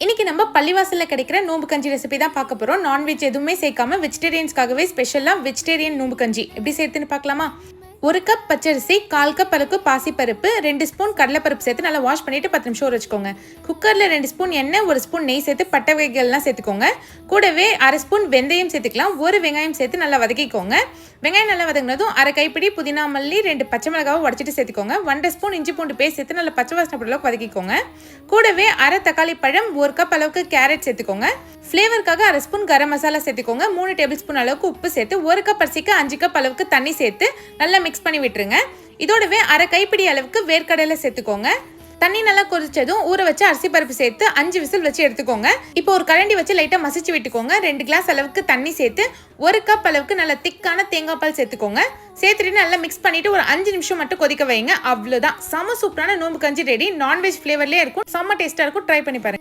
இன்னைக்கு நம்ம பள்ளிவாசலில் கிடைக்கிற நோம்பு கஞ்சி ரெசிபி தான் பார்க்க போகிறோம் நான்வெஜ் எதுவுமே சேர்க்காம வெஜிடேரியன்ஸ்க்காகவே ஸ்பெஷலாக வெஜிடேரியன் நோம்பு கஞ்சி. எப்படி சேர்த்துன்னு பார்க்கலாமா? ஒரு கப் பச்சரிசி கால் கப் அளவுக்கு பாசிப்பருப்பு ரெண்டு ஸ்பூன் கடலைப்பருப்பு சேர்த்து நல்லா வாஷ் பண்ணிவிட்டு பத்து நிமிஷம் ஊற வச்சுக்கோங்க. குக்கரில் ரெண்டு ஸ்பூன் எண்ணெய் ஒரு ஸ்பூன் நெய் சேர்த்து பட்டை வகைகள்லாம் சேர்த்துக்கோங்க. கூடவே அரை ஸ்பூன் வெந்தயம் சேர்த்துக்கலாம். ஒரு வெங்காயம் சேர்த்து நல்லா வதக்கிக்கோங்க. வெங்காயம் நல்லா வதங்கினதும் அரை கைப்பிடி புதினா மல்லி ரெண்டு பச்சை மிளகாவை உடச்சிட்டு சேர்த்துக்கோங்க. ஒன்றரை ஸ்பூன் இஞ்சி பூண்டு பேஸ்ட் சேர்த்து நல்லா பச்சை வாசனை அளவுக்கு வதக்கிக்கோங்க. கூடவே அரை தக்காளி பழம் ஒரு கப் அளவுக்கு கேரட் சேர்த்துக்கோங்க. ஃப்ளேவருக்காக அரை ஸ்பூன் கரம் மசாலா சேர்த்துக்கோங்க. மூணு டேபிள் ஸ்பூன் அளவுக்கு உப்பு சேர்த்து ஒரு கப் அரிசிக்கு அஞ்சு கப் அளவுக்கு தண்ணி சேர்த்து நல்லா மிக்ஸ் பண்ணி விட்டுருங்க. இதோடவே அரை கைப்பிடி அளவுக்கு வேர்க்கடலை சேர்த்துக்கோங்க. தண்ணி நல்லா கொதிச்சதும் ஊற வச்சு அரிசி பருப்பு சேர்த்து அஞ்சு விசில் வச்சு எடுத்துக்கோங்க. இப்போ ஒரு கரண்டி வச்சு லைட்டாக மசிச்சு விட்டுக்கோங்க. ரெண்டு கிளாஸ் அளவுக்கு தண்ணி சேர்த்து ஒரு கப் அளவுக்கு நல்லா திக்கான தேங்காய் பால் சேர்த்துக்கோங்க. சேர்த்துட்டு நல்லா மிக்ஸ் பண்ணிட்டு ஒரு அஞ்சு நிமிஷம் மட்டும் கொதிக்க வைங்க. அவ்வளோதான் செம சூப்பரான நோம்பு கஞ்சி ரெடி நான்வெஜ் ஃப்ளேவர்லேயே இருக்கும். செம்ம டேஸ்ட்டாக இருக்கும். ட்ரை பண்ணி பாருங்க.